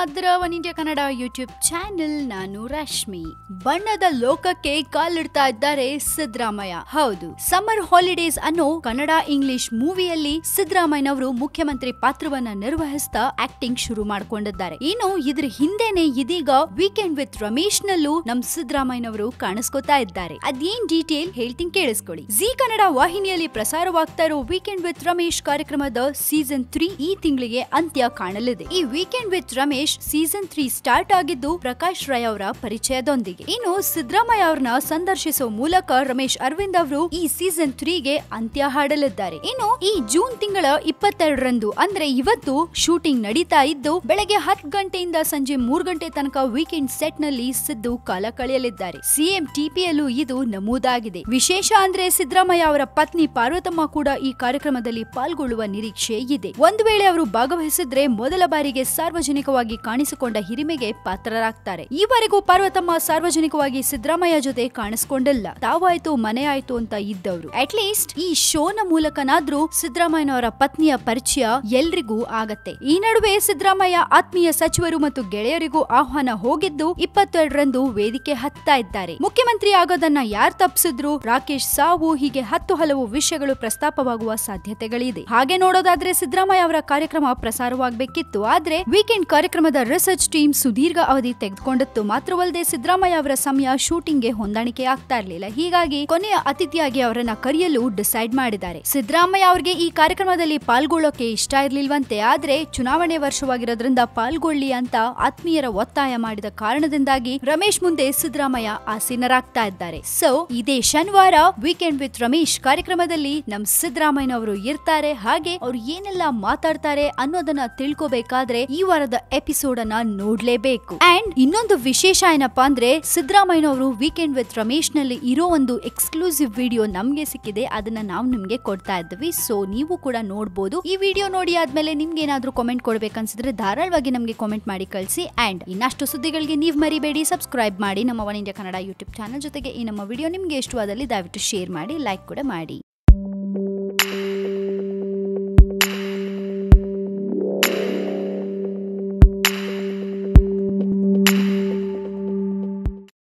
ನೋಡ್ತಾ one India Kannada YouTube channel, ನಾನು ರಶ್ಮಿ. ಬಣ್ಣದ ಲೋಕಕ್ಕೆ ಕಾಲಿಡ್ತಾ ಇದ್ದಾರೆ ಸಿದ್ದರಾಮಯ್ಯ. ಹೌದು, ಸಮ್ಮರ್ ಹಾಲಿಡೇಸ್ ಅನ್ನೋ ಕನ್ನಡ ಇಂಗ್ಲಿಷ್ ಮೂವಿಯಲ್ಲಿ ಸಿದ್ದರಾಮಯ್ಯನವರು ಮುಖ್ಯಮಂತ್ರಿ ಪಾತ್ರವನ್ನ ನಿರ್ವಹಿಸ್ತಾ ಆಕ್ಟಿಂಗ್ ಶುರು ಮಾಡ್ಕೊಂಡಿದ್ದಾರೆ. ಇನ್ನು ಇದ್ರ ಹಿಂದೆನೆ ಇದೀಗ ವೀಕೆಂಡ್ ವಿತ್ ರಮೇಶ್ ನಲ್ಲೂ ನಮ್ ಸಿದ್ದರಾಮಯ್ಯನವರು ಕಾಣಿಸ್ಕೊತಾ ಇದ್ದಾರೆ. ಅದೇನ್ ಡೀಟೇಲ್ ಹೇಳ್ತೀನಿ ಕೇಳಿಸ್ಕೊಳ್ಳಿ. ಜಿ ಕನ್ನಡ ವಾಹಿನಿಯಲ್ಲಿ ಪ್ರಸಾರವಾಗ್ತಾ ಇರೋ ವೀಕೆಂಡ್ ವಿತ್ ರಮೇಶ್ ಕಾರ್ಯಕ್ರಮದ ಸೀಸನ್ ತ್ರೀ ಈ ತಿಂಗಳಿಗೆ ಅಂತ್ಯ ಕಾಣಲಿದೆ. ಈ weekend with Ramesh season three start ಆಗಿದ್ದು ಪ್ರಕಾಶ್ ರೈ ಅವರ ಪರಿಚಯದೊಂದಿಗೆ. ಇನ್ನು ಸಿದ್ದರಾಮಯ್ಯ ಅವರನ್ನ ಸಂದರ್ಶಿಸುವ ಮೂಲಕ ರಮೇಶ್ ಅರವಿಂದ್ ಅವರು ಈ ಸೀಸನ್ ತ್ರೀಗೆ ಅಂತ್ಯ ಹಾಡಲಿದ್ದಾರೆ. ಇನ್ನು ಈ ಜೂನ್ ತಿಂಗಳ ಇಪ್ಪತ್ತೆರಡರಂದು ಅಂದ್ರೆ ಇವತ್ತು ಶೂಟಿಂಗ್ ನಡೀತಾ ಇದ್ದು ಬೆಳಗ್ಗೆ ಹತ್ತು ಗಂಟೆಯಿಂದ ಸಂಜೆ ಮೂರು ಗಂಟೆ ತನಕ ವೀಕೆಂಡ್ ಸೆಟ್ನಲ್ಲಿ ಸಿದ್ದು ಕಾಲ ಕಳೆಯಲಿದ್ದಾರೆ. ಸಿಎಂ ಟಿಪಿಯಲ್ಲೂ ಇದು ನಮೂದಾಗಿದೆ. ವಿಶೇಷ ಅಂದ್ರೆ ಸಿದ್ದರಾಮಯ್ಯ ಅವರ ಪತ್ನಿ ಪಾರ್ವತಮ್ಮ ಕೂಡ ಈ ಕಾರ್ಯಕ್ರಮದಲ್ಲಿ ಪಾಲ್ಗೊಳ್ಳುವ ನಿರೀಕ್ಷೆ ಇದೆ. ಒಂದು ವೇಳೆ ಅವರು ಭಾಗವಹಿಸಿದ್ರೆ ಮೊದಲ ಬಾರಿಗೆ ಸಾರ್ವಜನಿಕವಾಗಿ ಕಾಣಿಸಿಕೊಂಡ ಹಿರಿಮೆಗೆ ಪಾತ್ರರಾಗ್ತಾರೆ. ಈವರೆಗೂ ಪಾರ್ವತಮ್ಮ ಸಾರ್ವಜನಿಕವಾಗಿ ಸಿದ್ದರಾಮಯ್ಯ ಜೊತೆ ಕಾಣಿಸಿಕೊಂಡಿಲ್ಲ. ತಾವಾಯ್ತು ಮನೆ ಆಯ್ತು ಅಂತ ಇದ್ದವರು. ಅಟ್ ಲೀಸ್ಟ್ ಈ ಶೋನ ಮೂಲಕನಾದ್ರೂ ಸಿದ್ದರಾಮಯ್ಯನವರ ಪತ್ನಿಯ ಪರಿಚಯ ಎಲ್ರಿಗೂ ಆಗತ್ತೆ. ಈ ನಡುವೆ ಸಿದ್ದರಾಮಯ್ಯ ಆತ್ಮೀಯ ಸಚಿವರು ಮತ್ತು ಗೆಳೆಯರಿಗೂ ಆಹ್ವಾನ ಹೋಗಿದ್ದು ಇಪ್ಪತ್ತೆರಡರಂದು ವೇದಿಕೆ ಹತ್ತಾ ಇದ್ದಾರೆ. ಮುಖ್ಯಮಂತ್ರಿ ಆಗೋದನ್ನ ಯಾರು ತಪ್ಪಿಸಿದ್ರು ರಾಕೇಶ್ ಸಾವು, ಹೀಗೆ ಹತ್ತು ಹಲವು ವಿಷಯಗಳು ಪ್ರಸ್ತಾಪವಾಗುವ ಸಾಧ್ಯತೆಗಳಿದೆ. ಹಾಗೆ ನೋಡೋದಾದ್ರೆ ಸಿದ್ದರಾಮಯ್ಯ ಅವರ ಕಾರ್ಯಕ್ರಮ ಪ್ರಸಾರವಾಗಬೇಕಿತ್ತು. ಆದ್ರೆ ವೀಕೆಂಡ್ ಕಾರ್ಯಕ್ರಮದ ರಿಸರ್ಚ್ ಟೀಮ್ ಸುದೀರ್ಘ ಅವಧಿ ತೆಗೆದುಕೊಂಡಿತ್ತು ಮಾತ್ರವಲ್ಲದೆ ಸಿದ್ದರಾಮಯ್ಯ ಅವರ ಸಮಯ ಶೂಟಿಂಗ್ಗೆ ಹೊಂದಾಣಿಕೆ ಆಗ್ತಾ ಇರಲಿಲ್ಲ. ಹೀಗಾಗಿ ಕೊನೆಯ ಅತಿಥಿಯಾಗಿ ಅವರನ್ನ ಕರೆಯಲು ಡಿಸೈಡ್ ಮಾಡಿದ್ದಾರೆ. ಸಿದ್ದರಾಮಯ್ಯ ಅವರಿಗೆ ಈ ಕಾರ್ಯಕ್ರಮದಲ್ಲಿ ಪಾಲ್ಗೊಳ್ಳೋಕೆ ಇಷ್ಟ ಇರ್ಲಿಲ್ವಂತೆ, ಆದ್ರೆ ಚುನಾವಣೆ ವರ್ಷವಾಗಿರೋದ್ರಿಂದ ಪಾಲ್ಗೊಳ್ಳಿ ಅಂತ ಆತ್ಮೀಯರ ಒತ್ತಾಯ ಮಾಡಿದ ಕಾರಣದಿಂದಾಗಿ ರಮೇಶ್ ಮುಂದೆ ಸಿದ್ದರಾಮಯ್ಯ ಆಸೀನರಾಗ್ತಾ ಇದ್ದಾರೆ. ಸೊ ಇದೇ ಶನಿವಾರ ವೀಕೆಂಡ್ ವಿತ್ ರಮೇಶ್ ಕಾರ್ಯಕ್ರಮದಲ್ಲಿ ನಮ್ ಸಿದ್ದರಾಮಯ್ಯನವರು ಇರ್ತಾರೆ. ಹಾಗೆ ಅವ್ರು ಏನೆಲ್ಲ ಮಾತಾಡ್ತಾರೆ ಅನ್ನೋದನ್ನ ತಿಳ್ಕೋಬೇಕಾದ್ರೆ ಈ ವಾರದ ಎಪಿಸೋಡ್ ಅನ್ನ ನೋಡ್ಲೇಬೇಕು. ಅಂಡ್ ಇನ್ನೊಂದು ವಿಶೇಷ ಏನಪ್ಪಾ ಅಂದ್ರೆ ಸಿದ್ದರಾಮಯ್ಯನವರು ವೀಕೆಂಡ್ ವಿತ್ ರಮೇಶ್ನಲ್ಲಿ ಇರೋ ಒಂದು ಎಕ್ಸ್ಕ್ಲೂಸಿವ್ ವಿಡಿಯೋ ನಮ್ಗೆ ಸಿಕ್ಕಿದೆ. ಅದನ್ನ ನಾವು ನಿಮ್ಗೆ ಕೊಡ್ತಾ ಇದ್ವಿ. ಸೊ ನೀವು ಕೂಡ ನೋಡ್ಬೋದು. ಈ ವಿಡಿಯೋ ನೋಡಿ ಆದ್ಮೇಲೆ ನಿಮ್ಗೆ ಏನಾದ್ರೂ ಕಾಮೆಂಟ್ ಕೊಡ್ಬೇಕನ್ಸಿದ್ರೆ ಧಾರಾಳವಾಗಿ ನಮ್ಗೆ ಕಾಮೆಂಟ್ ಮಾಡಿ ಕಳಿಸಿ. ಅಂಡ್ ಇನ್ನಷ್ಟು ಸುದ್ದಿಗಳಿಗೆ ನೀವು ಮರಿಬೇಡಿ. ಸಬ್ಸ್ಕ್ರೈಬ್ ಮಾಡಿ ನಮ್ಮ one India Kannada YouTube channel ಜೊತೆಗೆ ಈ ನಮ್ಮ ವಿಡಿಯೋ ನಿಮ್ಗೆ ಇಷ್ಟವಾದಲ್ಲಿ ದಯವಿಟ್ಟು ಶೇರ್ ಮಾಡಿ ಲೈಕ್ ಕೂಡ ಮಾಡಿ.